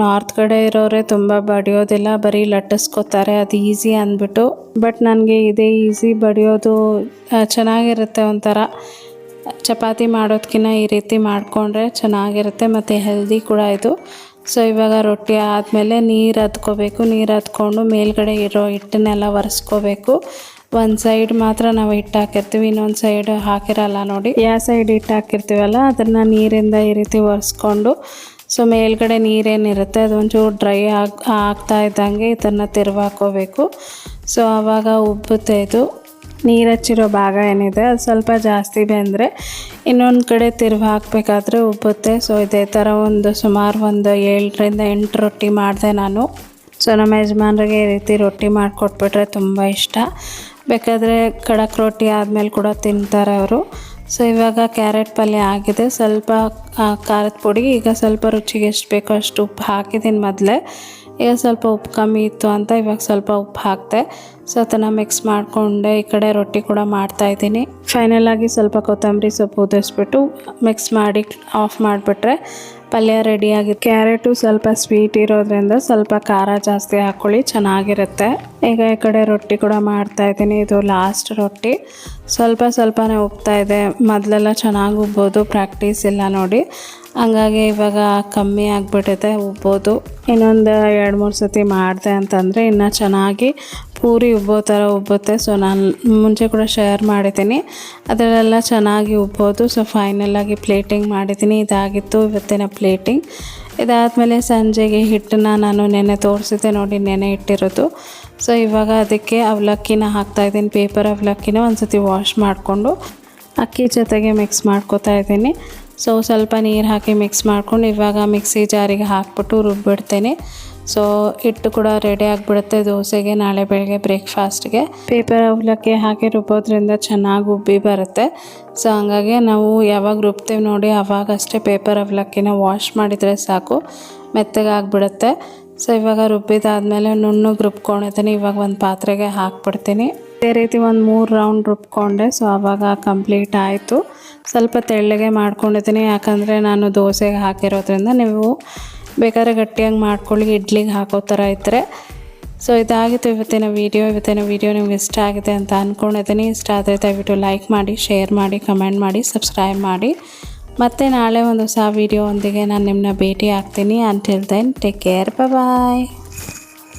S1: ನಾರ್ತ್ ಕಡೆ ಇರೋರೆ ತುಂಬ ಬಡಿಯೋದಿಲ್ಲ, ಬರೀ ಲಟ್ಟಿಸ್ಕೊತಾರೆ, ಅದು ಈಸಿ ಅಂದ್ಬಿಟ್ಟು. ಬಟ್ ನನಗೆ ಇದೇ ಈಸಿ ಬಡಿಯೋದು ಚೆನ್ನಾಗಿರುತ್ತೆ ಒಂಥರ. ಚಪಾತಿ ಮಾಡೋದಕ್ಕಿಂತ ಈ ರೀತಿ ಮಾಡಿಕೊಂಡ್ರೆ ಚೆನ್ನಾಗಿರುತ್ತೆ ಮತ್ತು ಹೆಲ್ದಿ ಕೂಡ ಇದು. ಸೊ ಇವಾಗ ರೊಟ್ಟಿ ಆದಮೇಲೆ ನೀರು ಹತ್ಕೋಬೇಕು. ನೀರು ಹತ್ಕೊಂಡು ಮೇಲ್ಗಡೆ ಇರೋ ಹಿಟ್ಟನ್ನೆಲ್ಲ ಒರೆಸ್ಕೋಬೇಕು. ಒಂದು ಸೈಡ್ ಮಾತ್ರ ನಾವು ಹಿಟ್ಟು ಹಾಕಿರ್ತೀವಿ ಇನ್ನೊಂದು ಸೈಡ್ ಹಾಕಿರಲ್ಲ ನೋಡಿ. ಯಾವ ಸೈಡ್ ಹಿಟ್ಟು ಹಾಕಿರ್ತೀವಲ್ಲ ಅದನ್ನು ನೀರಿಂದ ಈ ರೀತಿ ಒರೆಸ್ಕೊಂಡು ಸೊ ಮೇಲ್ಗಡೆ ನೀರೇನಿರುತ್ತೆ, ಅದೊಂಚೂರು ಡ್ರೈ ಆಗಿ, ಆಗ್ತಾ ಇದ್ದಂಗೆ ಇದನ್ನು ತಿರುವಾಕೋಬೇಕು. ಸೊ ಆವಾಗ ಉಬ್ಬುತ್ತೆ ಇದು. ನೀರು ಹಚ್ಚಿರೋ ಭಾಗ ಏನಿದೆ, ಅದು ಸ್ವಲ್ಪ ಜಾಸ್ತಿ ಬೆಂದರೆ ಇನ್ನೊಂದು ಕಡೆ ತಿರುವು ಹಾಕಬೇಕಾದ್ರೆ ಉಬ್ಬುತ್ತೆ. ಸೊ ಇದೇ ಥರ ಒಂದು ಸುಮಾರು ಒಂದು ಏಳರಿಂದ ಎಂಟು ರೊಟ್ಟಿ ಮಾಡಿದೆ ನಾನು. ಸೊ ನಮ್ಮ ಯಜಮಾನ್ರಿಗೆ ಈ ರೀತಿ ರೊಟ್ಟಿ ಮಾಡಿಕೊಟ್ಬಿಟ್ರೆ ತುಂಬ ಇಷ್ಟ. ಬೇಕಾದರೆ ಖಡಕ್ ರೊಟ್ಟಿ ಆದಮೇಲೆ ಕೂಡ ತಿಂತಾರೆ ಅವರು. ಸೊ ಇವಾಗ ಕ್ಯಾರೆಟ್ ಪಲ್ಯ ಆಗಿದೆ. ಸ್ವಲ್ಪ ಖಾರದ ಪುಡಿ. ಈಗ ಸ್ವಲ್ಪ ರುಚಿಗೆ ಎಷ್ಟು ಬೇಕೋ ಅಷ್ಟು ಉಪ್ಪು ಹಾಕಿದ್ದೀನಿ ಮೊದಲೇ. ಈಗ ಸ್ವಲ್ಪ ಉಪ್ಪು ಕಮ್ಮಿ ಇತ್ತು ಅಂತ ಇವಾಗ ಸ್ವಲ್ಪ ಉಪ್ಪು ಹಾಕಿದೆ ಸೊ ಅದನ್ನು ಮಿಕ್ಸ್ ಮಾಡಿಕೊಂಡೆ. ಈ ಕಡೆ ರೊಟ್ಟಿ ಕೂಡ ಮಾಡ್ತಾಯಿದ್ದೀನಿ ಫೈನಲಾಗಿ ಸ್ವಲ್ಪ ಕೊತ್ತಂಬರಿ ಸೊಪ್ಪು ಉದಿಸ್ಬಿಟ್ಟು ಮಿಕ್ಸ್ ಮಾಡಿ ಆಫ್ ಮಾಡಿಬಿಟ್ರೆ ಪಲ್ಯ ರೆಡಿಯಾಗಿ ಕ್ಯಾರೆಟು ಸ್ವಲ್ಪ ಸ್ವೀಟ್ ಇರೋದ್ರಿಂದ ಸ್ವಲ್ಪ ಖಾರ ಜಾಸ್ತಿ ಹಾಕ್ಕೊಳ್ಳಿ ಚೆನ್ನಾಗಿರುತ್ತೆ. ಈಗ ಈ ಕಡೆ ರೊಟ್ಟಿ ಕೂಡ ಮಾಡ್ತಾ ಇದ್ದೀನಿ. ಇದು ಲಾಸ್ಟ್ ರೊಟ್ಟಿ. ಸ್ವಲ್ಪ ಸ್ವಲ್ಪನೇ ಉಬ್ತಾ ಇದೆ. ಮೊದಲೆಲ್ಲ ಚೆನ್ನಾಗಿ ಉಬ್ಬೋದು ಪ್ರಾಕ್ಟೀಸ್ ಇಲ್ಲ ನೋಡಿ. ಹಂಗಾಗಿ ಇವಾಗ ಕಮ್ಮಿ ಆಗಿಬಿಟ್ಟಿದೆ ಉಬ್ಬೋದು. ಇನ್ನೊಂದು ಎರಡು, ಮೂರು ಸತಿ ಮಾಡಿದೆ ಅಂತಂದರೆ ಇನ್ನೂ ಚೆನ್ನಾಗಿ ಪೂರಿ ಉಬ್ಬೋ ಥರ ಉಬ್ಬುತ್ತೆ. ಸೊ ನಾನು ಮುಂಚೆ ಕೂಡ ಶೇರ್ ಮಾಡಿದ್ದೀನಿ. ಅದರಲ್ಲೆಲ್ಲ ಚೆನ್ನಾಗಿ ಉಬ್ಬೋದು. ಸೊ ಫೈನಲಾಗಿ ಪ್ಲೇಟಿಂಗ್ ಮಾಡಿದ್ದೀನಿ. ಇದಾಗಿತ್ತು ಇವತ್ತಿನ ಪ್ಲೇಟಿಂಗ್ ಇದಾದಮೇಲೆ ಸಂಜೆಗೆ ಹಿಟ್ಟನ್ನ ನಾನು ನೆನೆ ತೋರಿಸಿದ್ದೆ ನೋಡಿ, ನೆನೆ ಇಟ್ಟಿರೋದು. ಸೊ ಇವಾಗ ಅದಕ್ಕೆ ಅವಲಕ್ಕಿನ ಹಾಕ್ತಾಯಿದ್ದೀನಿ ಪೇಪರ್ ಅವಲಕ್ಕಿನ ಒಂದು ಸತಿ ವಾಶ್ ಮಾಡಿಕೊಂಡು ಅಕ್ಕಿ ಜೊತೆಗೆ ಮಿಕ್ಸ್ ಮಾಡ್ಕೊತಾ ಇದ್ದೀನಿ. ಸೊ ಸ್ವಲ್ಪ ನೀರು ಹಾಕಿ ಮಿಕ್ಸ್ ಮಾಡ್ಕೊಂಡು ಇವಾಗ ಮಿಕ್ಸಿ ಜಾರಿಗೆ ಹಾಕ್ಬಿಟ್ಟು ರುಬ್ಬಿಡ್ತೇನೆ. ಸೊ ಹಿಟ್ಟು ಕೂಡ ರೆಡಿ ಆಗಿಬಿಡುತ್ತೆ ದೋಸೆಗೆ, ನಾಳೆ ಬೆಳಗ್ಗೆ ಬ್ರೇಕ್ಫಾಸ್ಟ್ಗೆ ಪೇಪರ್ ಅವಲಕ್ಕಿ ಹಾಕಿ ರುಬ್ಬೋದ್ರಿಂದ ಚೆನ್ನಾಗಿ ಉಬ್ಬಿ ಬರುತ್ತೆ. ಸೊ ಹಂಗಾಗಿ ನಾವು ಯಾವಾಗ ರುಬ್ತೀವಿ ನೋಡಿ ಅವಾಗಷ್ಟೇ ಪೇಪರ್ ಅವಲಕ್ಕಿನ ವಾಶ್ ಮಾಡಿದರೆ ಸಾಕು. ಮೆತ್ತಗಾಗ್ಬಿಡುತ್ತೆ ಸೊ ಇವಾಗ ರುಬ್ಬಿದಾದಮೇಲೆ ನುಣ್ಣಗೆ ರುಬ್ಕೊಂಡಿದ್ದೀನಿ ಇವಾಗ ಒಂದು ಪಾತ್ರೆಗೆ ಹಾಕ್ಬಿಡ್ತೀನಿ. ಇದೇ ರೀತಿ ಒಂದು ಮೂರು ರೌಂಡ್ ರುಬ್ಕೊಂಡೆ. ಸೊ ಆವಾಗ ಕಂಪ್ಲೀಟ್ ಆಯಿತು. ಸ್ವಲ್ಪ ತೆಳ್ಳಗೆ ಮಾಡ್ಕೊಂಡಿದ್ದೀನಿ. ಯಾಕಂದರೆ ನಾನು ದೋಸೆಗೆ ಹಾಕಿರೋದ್ರಿಂದ ನೀವು ಬೇಕಾದ್ರೆ ಗಟ್ಟಿಯಾಗಿ ಮಾಡ್ಕೊಳ್ಳಿ. ಇಡ್ಲಿಗೆ ಹಾಕೋ ಥರ ಇದ್ದರೆ ಸೊ ಇದಾಗಿತ್ತು ಇವತ್ತಿನ ವೀಡಿಯೋ ಇವತ್ತಿನ ವೀಡಿಯೋ ನಿಮ್ಗೆ ಇಷ್ಟ ಆಗಿದೆ ಅಂತ ಅಂದ್ಕೊಂಡಿದ್ದೀನಿ ಇಷ್ಟ ಆದರೆ ದಯವಿಟ್ಟು ಲೈಕ್ ಮಾಡಿ ಶೇರ್ ಮಾಡಿ ಕಮೆಂಟ್ ಮಾಡಿ ಸಬ್ಸ್ಕ್ರೈಬ್ ಮಾಡಿ. ಮತ್ತು ನಾಳೆ ಒಂದು ಹೊಸ ವೀಡಿಯೋ ಒಂದಿಗೆ ನಾನು ನಿಮ್ಮನ್ನ ಭೇಟಿ ಆಗ್ತೀನಿ. Until then take care bye